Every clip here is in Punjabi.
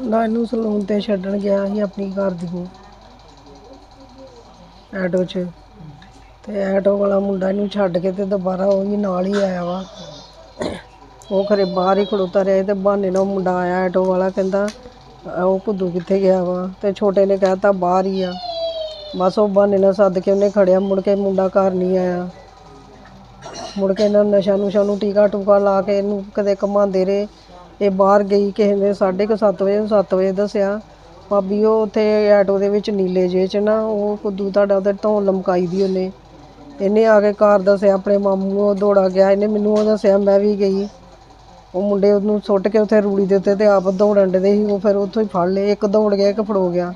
ਨਾ ਇਹਨੂੰ ਸਲੂਨ ਤੇ ਛੱਡਣ ਗਿਆ ਸੀ ਆਪਣੀ ਘਰ ਦੀ ਨੂੰ ਆਟੋ 'ਚ। ਤੇ ਆਟੋ ਵਾਲਾ ਮੁੰਡਾ ਇਹਨੂੰ ਛੱਡ ਕੇ ਤੇ ਦੁਬਾਰਾ ਉਹ ਵੀ ਨਾਲ ਹੀ ਆਇਆ ਵਾ। ਉਹ ਖਰੇ ਬਾਹਰ ਹੀ ਖੜੋਤਾ ਰਿਹਾ ਸੀ ਤੇ ਬਹਾਨੇ ਨਾਲ ਉਹ ਮੁੰਡਾ ਆਇਆ ਆਟੋ ਵਾਲਾ, ਕਹਿੰਦਾ ਅਹ ਉਹ ਕੁੱਦੂ ਕਿੱਥੇ ਗਿਆ ਵਾ? ਤੇ ਛੋਟੇ ਨੇ ਕਹਿਤਾ ਬਾਹਰ ਹੀ ਆ। ਬਸ ਉਹ ਬਹਾਨੇ ਨਾਲ ਸੱਦ ਕੇ ਉਹਨੇ ਖੜਿਆ, ਮੁੜ ਕੇ ਮੁੰਡਾ ਘਰ ਨਹੀਂ ਆਇਆ। ਮੁੜ ਕੇ ਇਹਨਾਂ ਨਸ਼ਾ ਨੁਸ਼ਾ ਨੂੰ ਟੀਕਾ ਟੂਕਾ ਲਾ ਕੇ ਇਹਨੂੰ ਕਦੇ ਘੁਮਾਉਂਦੇ ਰਹੇ। ਇਹ ਬਾਹਰ ਗਈ ਕਿਸੇ ਨੇ 7:30 ਵਜੇ 7 ਵਜੇ ਦੱਸਿਆ ਭਾਬੀ ਉਹ ਉੱਥੇ ਆਟੋ ਦੇ ਵਿੱਚ ਨੀਲੇ ਜੇ ਚ ਨਾ ਉਹ ਕੁੱਦੂ ਤੁਹਾਡਾ ਉਹਦੇ ਧੌਣ ਲਮਕਾਈ ਦੀ ਉਹਨੇ। ਇਹਨੇ ਆ ਕੇ ਘਰ ਦੱਸਿਆ ਆਪਣੇ ਮਾਮੂ ਨੂੰ ਉਹ ਦੌੜਾ ਗਿਆ ਇਹਨੇ ਮੈਨੂੰ ਉਹ ਦੱਸਿਆ ਮੈਂ ਵੀ ਗਈ। ਉਹ ਮੁੰਡੇ ਉਹਨੂੰ ਸੁੱਟ ਕੇ ਉੱਥੇ ਰੂੜੀ ਦੇ ਉੱਤੇ ਤੇ ਆਪ ਦੌੜਨ ਦੇ ਸੀ ਉਹ ਫਿਰ ਉੱਥੋਂ ਹੀ ਫੜ ਲਏ ਇੱਕ ਦੌੜ ਗਿਆ ਇੱਕ ਫੜੋ ਗਿਆ।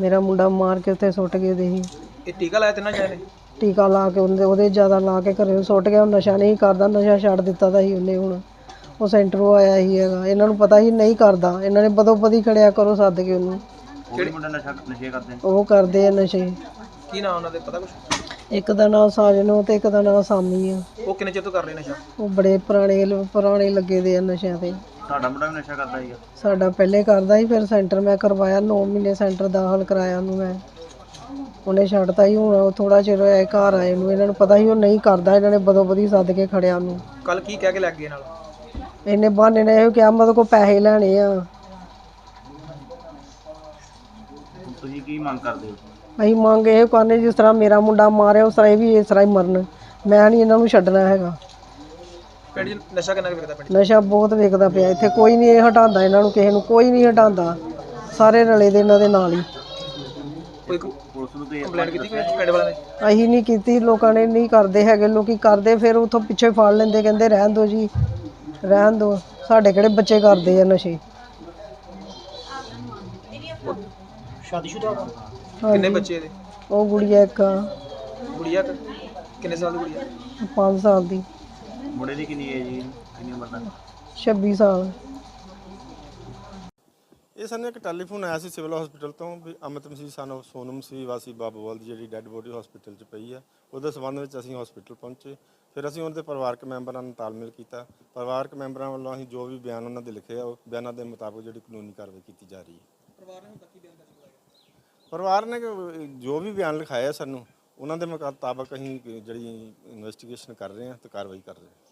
ਮੇਰਾ ਮੁੰਡਾ ਮਾਰ ਕੇ ਉੱਥੇ ਸੁੱਟ ਗਏ ਦੇ ਸੀ। ਇਹ ਟੀਕਾ ਲਾਇਆ ਤਿੰਨਾਂ ਜਾਨੇ ਟੀਕਾ ਲਾ ਕੇ ਉਹਦੇ ਉਹਦੇ ਜ਼ਿਆਦਾ ਲਾ ਕੇ ਘਰੇ ਸੁੱਟ ਗਿਆ ਉਹ ਨਸ਼ਾ ਨਹੀਂ ਕਰਦਾ ਨਸ਼ਾ ਛੱਡ ਦਿੱਤਾ ਦਾ ਸੀ ਉਹਨੇ ਹੁਣ। ਉਹ ਸੈਂਟਰੋਂ ਆਇਆ ਹੀ ਹੈਗਾ। ਇਹਨਾਂ ਨੂੰ ਪਤਾ ਹੀ ਨਹੀਂ ਕਰਦਾ। ਇਹਨਾਂ ਨੇ ਬਦੋ ਬਦੀ ਖੜਿਆ ਕਰੋ ਸੱਦ ਕੇ ਉਹਨੂੰ। ਕਿਹੜੇ ਮੁੰਡਾ ਨਸ਼ਾ ਨਸ਼ੇ ਕਰਦੇ ਉਹ ਕਰਦੇ ਆ ਨਸ਼ੇ। ਕੀ ਨਾਮ ਉਹਨਾਂ ਦੇ? ਪਤਾ ਕੁਛ? ਇੱਕ ਦਾ ਨਾਮ ਸਾਜਨੋ ਤੇ ਇੱਕ ਦਾ ਨਾਮ ਸਾਮੀ ਆ। ਉਹ ਕਿੰਨੇ ਚਿਰ ਤੋਂ ਕਰ ਰਹੇ ਨਸ਼ਾ? ਉਹ ਬੜੇ ਪੁਰਾਣੇ ਪੁਰਾਣੇ ਲੱਗੇ ਦੇ ਆ ਨਸ਼ਿਆਂ ਤੇ। ਤੁਹਾਡਾ ਮੁੰਡਾ ਵੀ ਨਸ਼ਾ ਕਰਦਾ ਸੀਗਾ। ਸਾਡਾ ਪਹਿਲੇ ਕਰਦਾ ਸੀ ਫਿਰ ਸੈਂਟਰ ਮੈਂ ਕਰਵਾਇਆ। 9 ਮਹੀਨੇ ਸੈਂਟਰ ਦਾਖਲ ਕਰਾਇਆ ਉਹਨੂੰ ਮੈਂ। ਉਹਨੇ ਛੱਡਤਾ ਹੀ ਹੁਣ ਥੋੜਾ ਚਿਰ ਹੋਇਆ ਇਹ ਘਰ ਆਏ ਨੂੰ। ਇਹਨਾਂ ਨੂੰ ਪਤਾ ਸੀ ਉਹ ਨਹੀਂ ਕਰਦਾ। ਇਹਨਾਂ ਨੇ ਬਦੋ ਬਦੀ ਸੱਦ ਕੇ ਖੜਿਆ ਉਹਨੂੰ। ਕੱਲ ਕੀ ਕਹਿ ਕੇ ਲੱਗ ਗਏ ਨਾਲ? ਇਹਨੇ ਬਹਾਨੇ ਨੇ ਇਹ ਕਿਹਾ ਮਤਲਬ ਕੋ ਪੈਸੇ ਲੈਣੇ ਆ। ਤੁਸੀਂ ਕੀ ਮੰਗ ਕਰਦੇ ਹੋ? ਅਸੀਂ ਮੰਗ ਇਹ ਕਰਨੇ ਜਿਸ ਤਰ੍ਹਾਂ ਮੇਰਾ ਮੁੰਡਾ ਮਾਰਿਆ ਉਸ ਤਰ੍ਹਾਂ ਇਹ ਵੀ ਇਸ ਤਰ੍ਹਾਂ ਹੀ ਮਰਨ। ਮੈਂ ਨਹੀਂ ਇਹਨਾਂ ਨੂੰ ਛੱਡਣਾ ਹੈਗਾ। ਪਿੰਡ 'ਚ ਨਸ਼ਾ ਕਿੰਨਾ ਕੁ ਵਿਕਦਾ ਪਿੰਡ 'ਚ? ਨਸ਼ਾ ਬਹੁਤ ਵਿਕਦਾ ਪਿਆ ਇੱਥੇ ਕੋਈ ਨਹੀਂ ਇਹ ਹਟਾਉਂਦਾ ਇਹਨਾਂ ਨੂੰ ਕਿਸੇ ਨੂੰ ਕੋਈ ਨਹੀਂ ਹਟਾਉਂਦਾ। ਸਾਰੇ ਰਲੇ ਦੇ ਇਹਨਾਂ ਦੇ ਨਾਲ ਹੀ। ਕੋਈ ਪੁਲਿਸ ਨੂੰ ਤੇ ਕੰਪਲੇਂਟ ਕੀਤੀ ਕੋਈ ਪਿੰਡ ਵਾਲਿਆਂ ਨੇ? ਅਸੀਂ ਨਹੀਂ ਕੀਤੀ ਲੋਕਾਂ ਨੇ ਨਹੀਂ ਕਰਦੇ ਹੈਗੇ ਲੋਕੀ ਕਰਦੇ ਫਿਰ ਉਥੋਂ ਪਿੱਛੇ ਫੜ ਲੈਂਦੇ ਕਹਿੰਦੇ ਰਹਿਣ ਦਿਓ ਜੀ। ਰਹਿਣ ਦਿਓ ਸਾਡੇ ਕਿਹੜੇ ਬੱਚੇ ਕਰਦੇ ਆ ਨਸ਼ੇ? ਸ਼ਾਦੀशुदा ਕਿੰਨੇ ਹਾਂਜੀ। ਬੱਚੇ ਇਹਦੇ? ਉਹ ਗੁੜੀਆ ਇੱਕ ਗੁੜੀਆ ਕੁ? ਕਿੰਨੇ ਸਾਲ ਦੀ ਗੁੜੀਆ? 5 ਸਾਲ ਦੀ। ਮੁੰਡੇ ਦੀ ਕਿੰਨੀ ਏਜ ਜੀ? ਕਿੰਨੀ ਉਮਰ ਦਾ? 26 ਸਾਲ। ਇਹ ਸਾਨੂੰ ਇੱਕ ਟੈਲੀਫੋਨ ਆਇਆ ਸੀ ਸਿਵਲ ਹਸਪੀਟਲ ਤੋਂ ਵੀ ਅਮਿਤ ਮਸੀਹ ਸਾਨੂੰ ਸੋਨਮ ਸੀ ਵਾਸੀ ਬਾਬੂਵਾਲ ਦੀ ਜਿਹੜੀ ਡੈੱਡ ਬੋਡੀ ਹਸਪੀਟਲ 'ਚ ਪਈ ਆ। ਉਹਦੇ ਸੰਬੰਧ ਵਿੱਚ ਅਸੀਂ ਹਸਪੀਟਲ ਪਹੁੰਚੇ। ਫਿਰ ਅਸੀਂ ਉਹਨਾਂ ਦੇ ਪਰਿਵਾਰਕ ਮੈਂਬਰਾਂ ਨਾਲ ਤਾਲਮੇਲ ਕੀਤਾ। ਪਰਿਵਾਰਕ ਮੈਂਬਰਾਂ ਵੱਲੋਂ ਅਸੀਂ ਜੋ ਵੀ ਬਿਆਨ ਉਹਨਾਂ ਦੇ ਲਿਖੇ ਆ ਉਹ ਬਿਆਨਾਂ ਦੇ ਮੁਤਾਬਕ ਜਿਹੜੀ ਕਾਨੂੰਨੀ ਕਾਰਵਾਈ ਕੀਤੀ ਜਾ ਰਹੀ ਹੈ। ਪਰਿਵਾਰ ਨੇ ਕਿ ਜੋ ਵੀ ਬਿਆਨ ਲਿਖਾਇਆ ਸਾਨੂੰ ਉਹਨਾਂ ਦੇ ਮੁਤਾਬਕ ਅਸੀਂ ਜਿਹੜੀ ਇਨਵੈਸਟੀਗੇਸ਼ਨ ਕਰ ਰਹੇ ਹਾਂ ਤੇ ਕਾਰਵਾਈ ਕਰ ਰਹੇ ਹਾਂ।